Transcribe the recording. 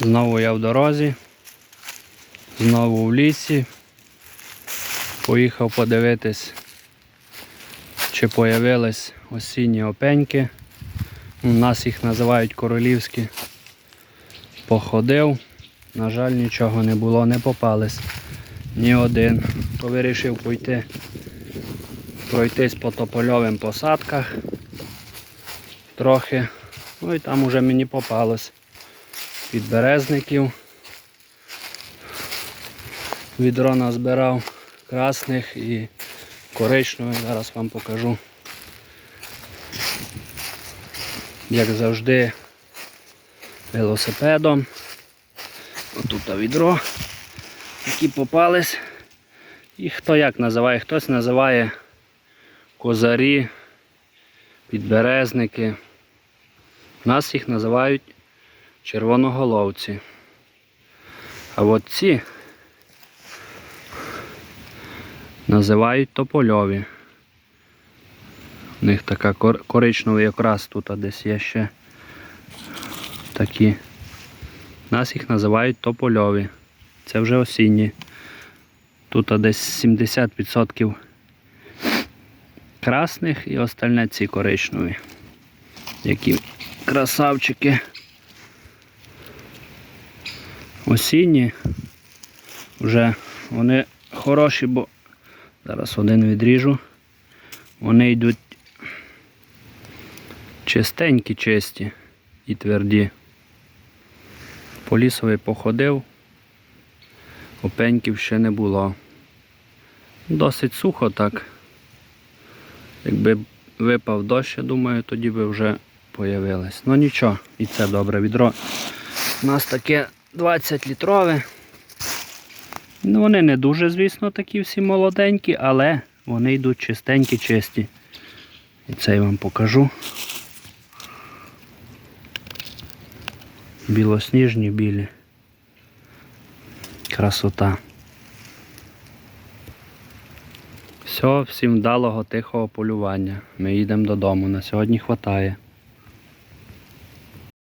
Знову я в дорозі, знову в лісі. Поїхав подивитись, чи появились осінні опеньки. У нас їх називають королівські. Походив, на жаль, нічого не було, не попались. Ні один. То вирішив пойти пройтись по топольовим посадках трохи. Ну і там уже мені попалось підберезників. Відро назбирав красних і коричневих. Зараз вам покажу. Як завжди велосипедом. Отут відро, які попались. І хто як називає, хтось називає козарі, підберезники. У нас їх називають червоноголовці. А от ці називають топольові. У них така кор- коричневий якраз тут а десь є ще такі. Нас їх називають топольові. Це вже осінні. Тут десь 70% красних і остальне ці коричневі. Які красавчики. Осінні. Вже вони хороші, бо зараз один відріжу. Вони йдуть чистенькі, чисті і тверді. По лісовий походив, опеньків ще не було. Досить сухо так. Якби випав дощ, я думаю, тоді би вже появилось. Ну нічого, і це добре відро. У нас таке 20 літрове. Ну, вони не дуже, звісно, такі всі молоденькі, але вони йдуть чистенькі, чисті. І це я вам покажу. Білосніжні білі. Красота. Все, всім вдалого, тихого полювання. Ми їдемо додому. На сьогодні хватає.